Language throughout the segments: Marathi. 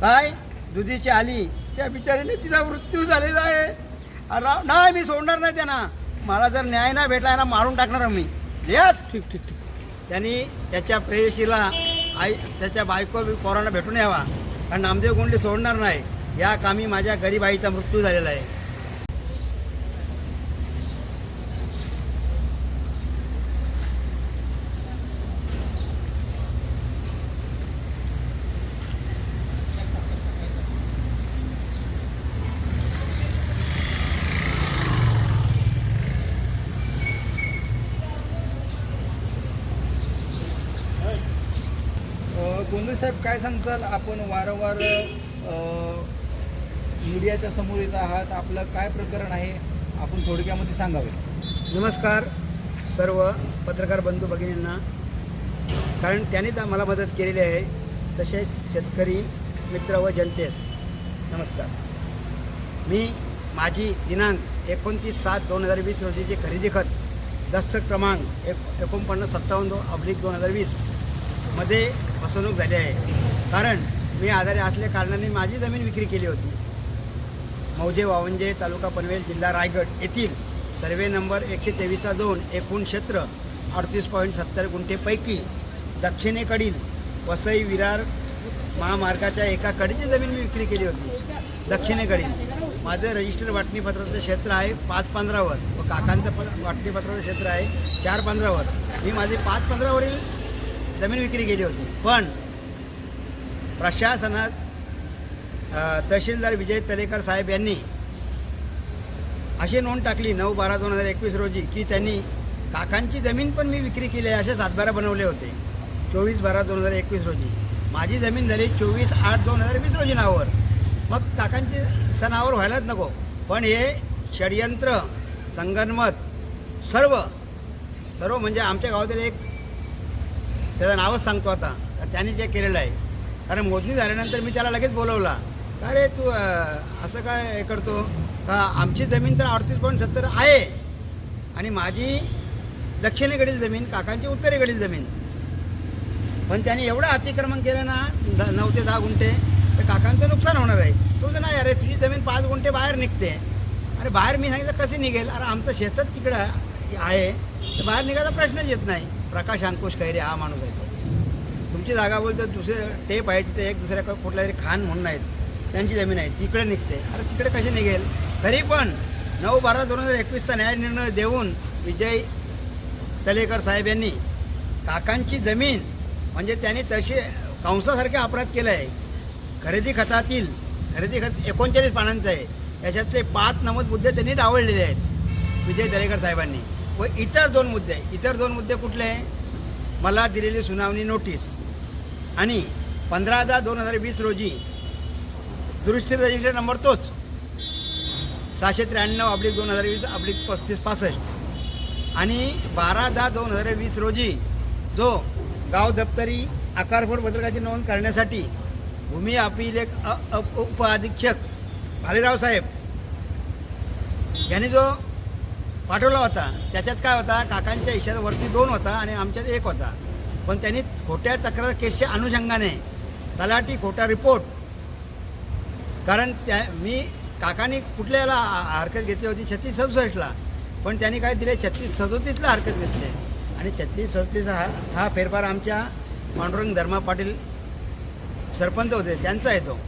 काय दुधीची आली. त्या बिचारीने तिचा मृत्यू झालेला आहे. राव, नाही मी सोडणार नाही त्यांना. मला जर न्याय नाही भेटला ना मारून टाकणार मी. यस ठीक ठीक ठीक. त्यांनी त्याच्या प्रेयसीला आई त्याच्या बायको पोरांना भेटून यावा. कारण नामदेव गुंडे सोडणार नाही. या कामी माझ्या गरीब आईचा मृत्यू झालेला आहे. साहेब काय सांगचाल आपण वारंवार मीडियाच्या समोर येत आहात. आपलं काय प्रकरण आहे? आपण थोडक्यामध्ये सांगावे. नमस्कार सर्व पत्रकार बंधू भगिनींना. कारण त्यांनीच मला मदत केलेली आहे. तसेच शेतकरी मित्र व जनतेस. नमस्कार. मी माझी दिनांक एकोणतीस सात दोन हजार वीस रोजीची खरेदी खत दस्त क्रमांक एक एकोणपन्नास सत्तावन्न दोन अब्लिक दोन हजार वीस मध्ये फसवणूक झाली आहे. कारण मी आजारी असल्या कारणाने माझी जमीन विक्री केली होती. मौजे वावंजे तालुका पनवेल जिल्हा रायगड येथील सर्वे नंबर एकशे तेवीसा दोन एकूण क्षेत्र अडतीस पॉईंट सत्तर गुंठेपैकी दक्षिणेकडील वसई विरार महामार्गाच्या एका कडीची जमीन मी विक्री केली होती. दक्षिणेकडील माझं रजिस्टर वाटणीपत्राचं क्षेत्र आहे पाच पंधरावर व काकांचं प वाटणीपत्राचं क्षेत्र आहे चार पंधरावर. मी माझे पाच पंधरावरील जमीन विक्री केली होती. पण प्रशासनात तहसीलदार विजय तलेकर साहेब यांनी अशी नोंद टाकली नऊ बारा दोन हजार एकवीस रोजी की त्यांनी काकांची जमीन पण मी विक्री केली आहे असे सातबारा बनवले होते. चोवीस बारा दोन हजार एकवीस रोजी. माझी जमीन झाली चोवीस आठ दोन हजार वीस रोजी नावावर. मग काकांची सणावर व्हायलाच नको. पण हे षडयंत्र संगनमत सर्व सर्व म्हणजे आमच्या गावातील एक त्याचं नावच सांगतो आता. त्याने जे केलेलं आहे. कारण मोजणी झाल्यानंतर मी त्याला लगेच बोलवला. का रे तू असं काय हे करतो? का आमची जमीन तर अडतीस पॉईंट सत्तर आहे. आणि माझी दक्षिणेकडील जमीन काकांची उत्तरेकडील जमीन. पण त्याने एवढं अतिक्रमण केलं ना नऊ ते दहा गुंठे तर काकांचं नुकसान होणार आहे. तो म्हणतो, नाही अरे तुझी जमीन पाच गुंठे बाहेर निघते. अरे बाहेर मी सांगितलं कसे निघेल? अरे आमचं शेतच तिकडं आहे. तर बाहेर निघायचा प्रश्नच येत नाही. प्रकाश अंकुश कैरे हा माणूस आहे तो. तुमची जागा बोलतो दुसरे टेप आहे तिथे एक दुसऱ्या कुठल्या तरी खान म्हणून आहेत. त्यांची जमीन आहे तिकडे निघते. अरे तिकडे कशी निघेल? तरी पण नऊ बारा दोन हजार एकवीसचा न्याय निर्णय देऊन विजय तलेकर साहेब यांनी काकांची जमीन म्हणजे त्यांनी तसे कंसासारखे अपराध केला आहे खरेदी खतातील खरेदी खत एकोणचाळीस पानांचं आहे. याच्यातले पाच नमूद मुद्दे त्यांनी डावळलेले आहेत. विजय दरेकर साहेबांनी. व इतर दोन मुद्दे इतर दोन मुद्दे कुठले आहे? मला दिलेली सुनावणी नोटीस. आणि पंधरा दहा दोन हजार वीस रोजी दुरुस्ती रजिस्टर नंबर तोच. सहाशे त्र्याण्णव अब्लिक दोन हजार वीस अब्लिक पस्तीस पासष्ट. आणि बारा दहा दोन हजार वीस रोजी जो गाव दप्तरी आकारफोड पत्रकाची नोंद करण्यासाठी भूमी अभिलेख अ उप अधीक्षक भालेराव साहेब यांनी जो पाठवला होता. त्याच्यात काय होता काकांच्या इशारा वरती दोन होता आणि आमच्यात एक होता. पण त्यांनी खोट्या तक्रार केसच्या अनुषंगाने तलाठी खोटा रिपोर्ट कारण त्या मी काकांनी कुठल्या याला हरकत घेतली होती छत्तीस सदुसष्टला. पण त्यांनी काय दिले छत्तीस सदोतीसला हरकत घेतली. आणि छत्तीस सदोतीस हा हा फेरफार आमच्या पांडुरंग धर्मा पाटील सरपंच होते त्यांचा आहे तो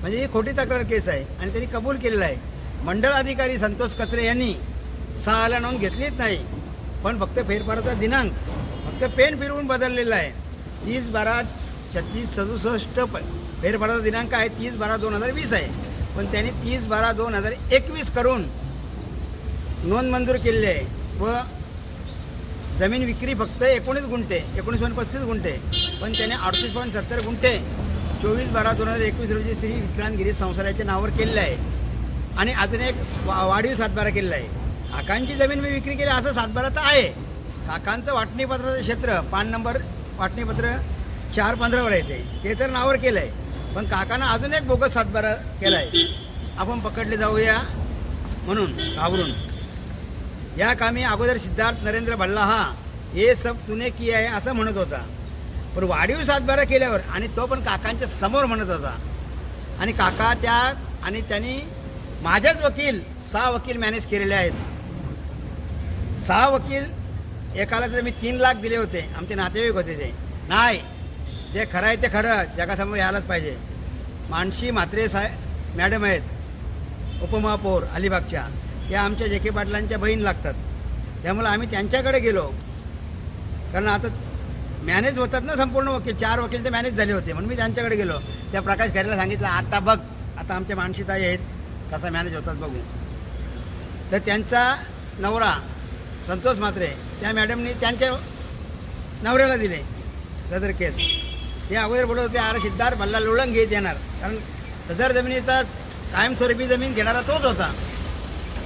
म्हणजे ही खोटी तक्रार केस आहे आणि त्यांनी कबूल केलेला आहे. मंडळ अधिकारी संतोष कचरे यांनी सहाला नोंद घेतलीच नाही. पण फक्त फेरफाराचा दिनांक फक्त पेन फिरवून बदललेला आहे. तीस बारा छत्तीस सदुसष्ट प फेरफाराचा दिनांक आहे तीस बारा दोन हजार वीस आहे. पण त्यांनी तीस बारा दोन हजार एकवीस करून नोंद मंजूर केलेली आहे. व जमीन विक्री फक्त एकोणीस गुंठे एकोणीस पॉईंट पस्तीस गुंठे पण त्याने अडतीस पॉईंट सत्तर गुंठे चोवीस बारा दोन हजार एकवीस रोजी श्री विक्रांत गिरी संसाराच्या नावावर केलेलं आहे. आणि अजून एक वा वाढीव सातबारा केलेला आहे. काकांची जमीन मी विक्री केली असं सातबारा तर आहे. काकांचं वाटणीपत्राचं क्षेत्र पान नंबर वाटणीपत्र चार पंधरावर येते ते. तर नावावर केलं आहे पण काकानं अजून एक बोगस सातबारा केला आहे आपण पकडले जाऊया म्हणून घाबरून. या कामी अगोदर सिद्धार्थ नरेंद्र भल्ला हे सब तुने की आहे असं म्हणत होता. पण वाढीव सातबारा केल्यावर आणि तो पण काकांच्या समोर म्हणत होता. आणि काका त्या आणि त्यांनी माझ्याच वकील सहा वकील मॅनेज केलेले आहेत. सहा वकील एकाला तर मी तीन लाख दिले होते. आमचे नातेवाईक होते ते. नाही जे खरं आहे ते खरं. जगासमोर यायलाच पाहिजे. मानशी म्हात्रे साहेब मॅडम आहेत. उपमहापौर अलिबागच्या. या आमच्या जे के पाटलांच्या बहीण लागतात. त्यामुळे आम्ही त्यांच्याकडे गेलो. कारण आता मॅनेज होतात ना संपूर्ण वकील. चार वकील ते मॅनेज झाले होते. म्हणून मी त्यांच्याकडे गेलो. त्या प्रकाश खरेला सांगितलं आता बघ आता आमच्या मानशीताई आहेत. कसा मॅनेज होतात बघू. तर त्यांचा नवरा संतोष म्हात्रे त्या मॅडमनी त्यांच्या नवऱ्याला दिले. सदर केस. ते अगोदर बोलत होते आर सिद्धार्थ भल्ला लोळंग घेत येणार. कारण सदर जमिनीचा कायमस्वरूपी जमीन घेणारा तोच होता.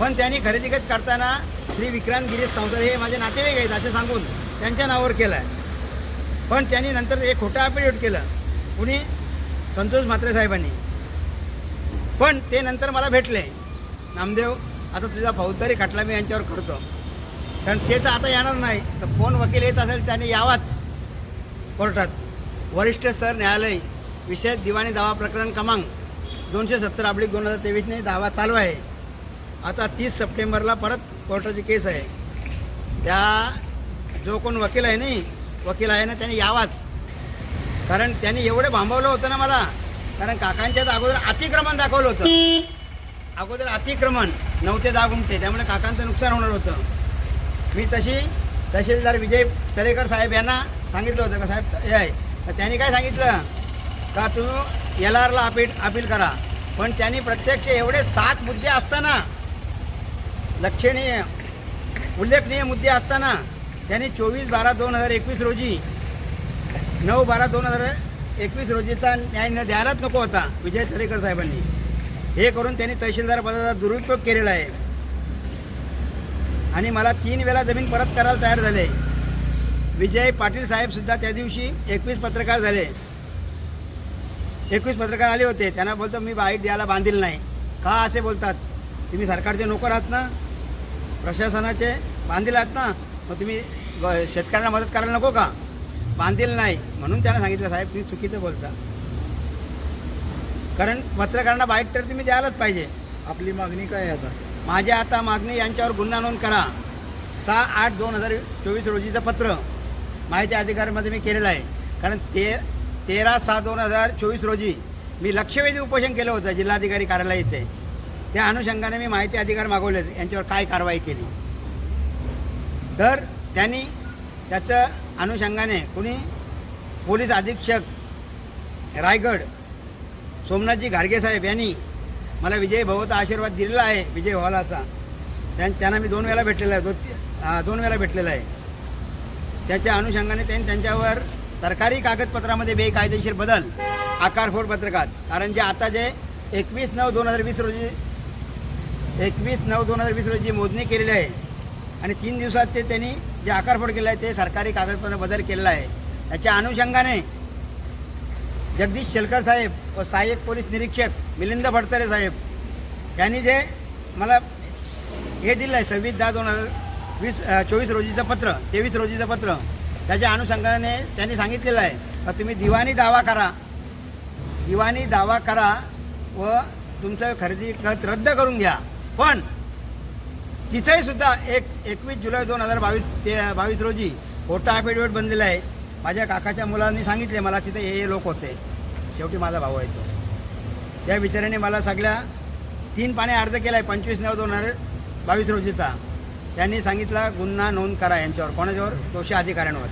पण त्यांनी खरेदी खत करताना श्री विक्रांत गिरीश संसार हे माझे नातेवाईक आहेत असे सांगून त्यांच्या नावावर केलं आहे पण त्यांनी नंतर एक खोटं अपिडेट केलं. कुणी? संतोष म्हात्रे साहेबांनी. पण ते नंतर मला भेटले. नामदेव आता तुझा फौजदारी खटला मी यांच्यावर करतो. कारण ते तर आता येणार नाही. तर कोण वकील येत असेल त्याने यावाच कोर्टात. वरिष्ठ स्तर न्यायालय विषय दिवाणी दावा प्रकरण क्रमांक दोनशे सत्तर आपली दोन हजार तेवीसने दावा चालू आहे. आता तीस सप्टेंबरला परत कोर्टाची केस आहे. त्या जो कोण वकील आहे नाही वकील आहे ना त्याने यावाच. कारण त्यांनी एवढं भांबवलं होतं ना मला. कारण काकांच्याच अगोदर अतिक्रमण दाखवलं होतं. अगोदर अतिक्रमण नऊ ते दहा गुंठे त्यामुळे काकांचं नुकसान होणार होतं. मी तशी तहसीलदार विजय तरेकर साहेब यांना सांगितलं होतं का साहेब हे आहे. तर त्यांनी काय सांगितलं? का तू एल आरला अपील अपील करा पण त्यांनी प्रत्यक्ष एवढे सात मुद्दे असताना लक्षणीय उल्लेखनीय मुद्दे असताना त्यांनी चोवीस बारा दोन हजार एकवीस रोजी नऊ बारा दोन हजार एकवीस रोजीचा न्याय न द्यायलाच नको होता विजय तरेकर साहेबांनी. हे करून त्यांनी तहसीलदार पदाचा दुरुपयोग केलेला आहे. आणि मला तीन वेळा जमीन परत करायला तयार झाले. विजय पाटील साहेबसुद्धा त्या दिवशी एकवीस पत्रकार झाले. एकवीस पत्रकार आले होते. त्यांना बोलतो मी बाईट द्यायला बांधील नाही. का असे बोलतात? तुम्ही सरकारचे नोकर आहात ना? प्रशासनाचे बांधील आहात ना? मग तुम्ही शेतकऱ्यांना मदत करायला नको का? बांधील नाही. म्हणून त्यांना सांगितलं साहेब तुम्ही चुकीचं बोलता. कारण पत्रकारांना बाईट तर तुम्ही द्यायलाच पाहिजे. आपली मागणी काय आहे आता? माझ्या आता मागणी यांच्यावर गुन्हा नोंद करा. सहा आठ दोन हजार चोवीस रोजीचं पत्र. माहिती अधिकारामध्ये मी केलेलं आहे. कारण ते तेरा सहा दोन हजार चोवीस रोजी मी लक्षवेधी उपोषण केलं होतं जिल्हाधिकारी कार्यालय इथे. त्या अनुषंगाने मी माहिती अधिकार मागवले होते. यांच्यावर काय कारवाई केली. तर त्यांनी त्याच्या अनुषंगाने कुणी पोलीस अधीक्षक रायगड सोमनाथजी घारगे साहेब यांनी मला विजय भाऊचा आशीर्वाद दिलेला आहे विजय हॉलाचा असा. त्यां त्यांना मी दोन वेळा भेटलेला आहे दोन दोन वेळा भेटलेला आहे. त्याच्या अनुषंगाने त्यांनी त्यांच्यावर सरकारी कागदपत्रामध्ये बेकायदेशीर बदल आकारफोड पत्रकात. कारण जे आता जे एकवीस नऊ दोन हजार वीस रोजी एकवीस नऊ दोन हजार वीस रोजी मोजणी केलेली आहे आणि तीन दिवसात ते त्यांनी जे आकारफोड केलं आहे ते सरकारी कागदपत्र बदल केलेला आहे. त्याच्या अनुषंगाने जगदीश शेलकर साहेब व सहाय्यक पोलीस निरीक्षक मिलिंद फडतरे साहेब यांनी जे मला हे दिलं आहे सव्वीस दहा दोन हजार वीस चोवीस रोजीचं पत्र तेवीस रोजीचं पत्र त्याच्या अनुषंगाने त्यांनी सांगितलेलं आहे का तुम्ही दिवाणी दावा करा. दिवाणी दावा करा व तुमचं खरेदी खत रद्द करून घ्या. पण तिथेही सुद्धा एक एकवीस जुलै दोन हजार बावीस ते बावीस रोजी खोटा ॲफिडेविट बनलेला आहे. माझ्या काकाच्या मुलांनी सांगितले मला तिथे हे हे लोक होते. शेवटी माझा भाऊ आहे तो. त्या बिचाऱ्याने मला सगळ्या तीन पाने अर्ज केला आहे पंचवीस नऊ दोन हजार बावीस रोजीचा. त्यांनी सांगितला गुन्हा नोंद करा यांच्यावर. कोणाच्यावर? दोषी अधिकाऱ्यांवर.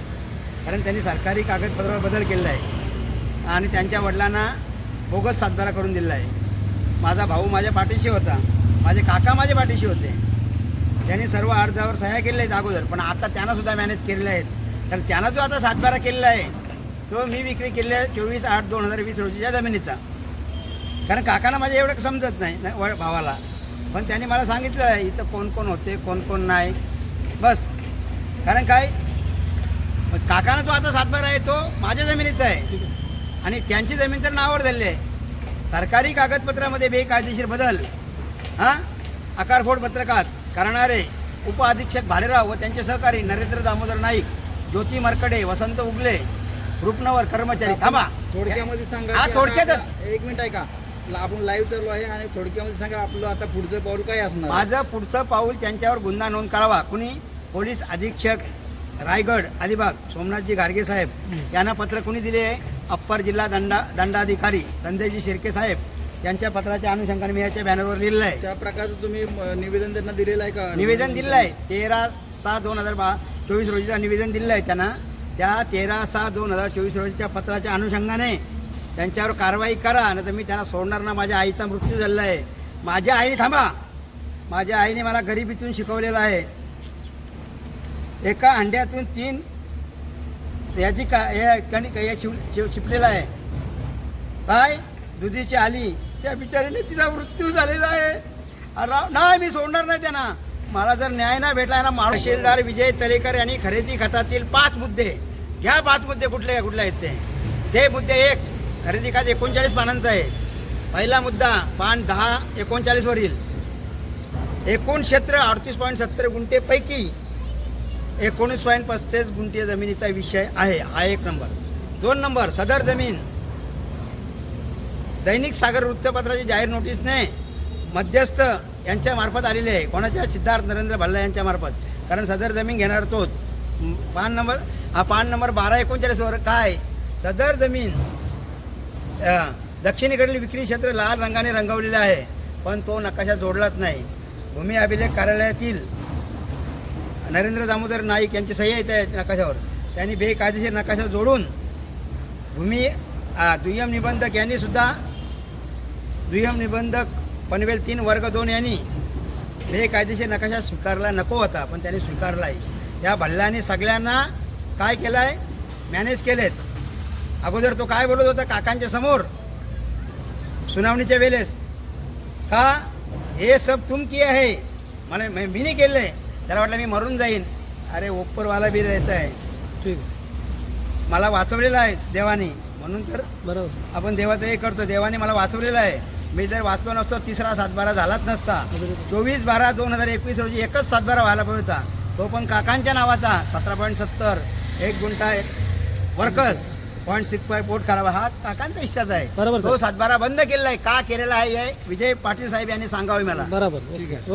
कारण त्यांनी सरकारी कागदपत्रावर बदल केलेला आहे आणि त्यांच्या वडिलांना बोगस सातबारा करून दिलेला आहे माझा भाऊ माझ्या पाठीशी होता. माझे काका माझ्या पाठीशी होते. त्यांनी सर्व अर्जावर सह्या केलेल्या आहेत अगोदर. पण आता त्यांनासुद्धा मॅनेज केलेले आहेत. कारण त्यांना जो आता सातबारा केलेला आहे तो मी विक्री केलेला आहे चोवीस आठ दोन हजार वीस रोजीच्या जमिनीचा. कारण काकांना माझ्या एवढं समजत नाही भावाला. पण त्यांनी मला सांगितलं आहे इथं कोण कोण होते कोण कोण नाही. बस. कारण काय? काकांना जो आता सातबारा आहे तो माझ्या जमिनीचा आहे. आणि त्यांची जमीन तर नावावर झालेली आहे. सरकारी कागदपत्रामध्ये बेकायदेशीर बदल हां? आकारफोड पत्रकात करणारे उप अधीक्षक भालेराव व त्यांचे सहकारी नरेंद्र दामोदर नाईक ज्योती मरकडे वसंत उगले रुपनवर कर्मचारी. थांबा. थोडक्यामध्ये सांगा हा, की थोडक्यातच. एक मिनिट ऐका. आपण लाईव्ह चालू आहे आणि थोडक्यामध्ये सांगा आपलं आता पुढचं पाऊल काय असणार? माझं पुढचं पाऊल त्यांच्यावर गुन्हा नोंद करावा. कुणी? पोलीस अधीक्षक रायगड अलिबाग सोमनाथजी गार्गे साहेब यांना पत्र कुणी दिले आहे? अप्पर जिल्हा दंडा दंडाधिकारी संजयजी शिर्के साहेब यांच्या पत्राच्या अनुषंगाने मी याच्या बॅनरवर लिहिलं आहे. त्या प्रकारचं तुम्ही म, निवेदन त्यांना दिलेलं आहे का? निवेदन दिलं आहे. तेरा सहा दोन हजार बा चोवीस रोजीचं निवेदन दिलं आहे त्यांना. त्या तेरा सहा दोन हजार चोवीस रोजीच्या पत्राच्या अनुषंगाने त्यांच्यावर कारवाई करा नाही तर मी त्यांना सोडणार ना. माझ्या आईचा मृत्यू झालेला आहे माझ्या आईने थांबा. माझ्या आईने मला गरिबीतून शिकवलेलं आहे. एका अंड्यातून तीन याची का हे कणिक या शिव शिव शिपलेला आहे. काय दुधीची आली. त्या बिचारीने तिचा मृत्यू झालेला आहे. राव- नाही मी सोडणार नाही त्यांना. मला जर न्याय नाही भेटला ना तहसीलदार विजय तलेकर यांनी खरेदी खतातील पाच मुद्दे. घ्या पाच मुद्दे कुठले कुठले आहेत ते. ते मुद्दे एक. खरेदी खात एकोणचाळीस पानांचा आहे. पहिला मुद्दा पान दहा एकोणचाळीसवरील एकूण क्षेत्र अडतीस पॉईंट सत्तर गुंठेपैकी एकोणीस पॉईंट पस्तीस गुंठे जमिनीचा विषय आहे. हा एक नंबर. दोन नंबर सदर जमीन. दैनिक सागर वृत्तपत्राची जाहीर नोटीसने मध्यस्थ यांच्या मार्फत आलेले आहे. कोणाच्या? सिद्धार्थ नरेंद्र भल्ला यांच्या मार्फत. कारण सदर जमीन घेणार तोच. पान नंबर हा पान नंबर बारा एकोणचाळीसवर काय? सदर जमीन दक्षिणेकडील विक्री क्षेत्र लाल रंगाने रंगवलेलं आहे पण तो नकाशा जोडलाच नाही. भूमी अभिलेख कार्यालयातील नरेंद्र दामोदर नाईक यांची सही आहे त्या नकाशावर. त्यांनी बेकायदेशीर नकाशा जोडून भूमी दुय्यम निबंधक यांनी सुद्धा दुय्यम निबंधक पनवेल तीन वर्ग दोन यांनी बेकायदेशीर नकाशा स्वीकारला नको होता पण त्यांनी स्वीकारला आहे या भल्ल्याने सगळ्यांना काय केलं आहे मॅनेज केलेत. अगोदर तो काय बोलत होता काकांच्या समोर? सुनावणीच्या वेळेस. का? हे सब तुम किए आहे. मला मी नाही केलं आहे त्याला वाटलं मी मरून जाईन. अरे ओप्परवाला बी रहता आहे ठीक. मला वाचवलेलं आहे देवानी. म्हणून तर बरोबर. आपण देवाचं हे करतो. देवाने मला वाचवलेलं आहे. मी जर वाचलो नसतो तिसरा सातबारा झालाच नसता. चोवीस बारा दोन हजार एकवीस रोजी एकच सातबारा व्हायला पाहिजे होता. तो पण काकांच्या नावाचा सतरा पॉईंट सत्तर एक गुंठा वर्कर्स पॉईंट सिक्स फाय पोट करावा. हा काकांचा हिस्साचा आहे. बरोबर, तो. सातबारा बंद केलेला आहे. का केलेला आहे हे विजय पाटील साहेब यांनी सांगावे मला. बरोबर ठीक आहे.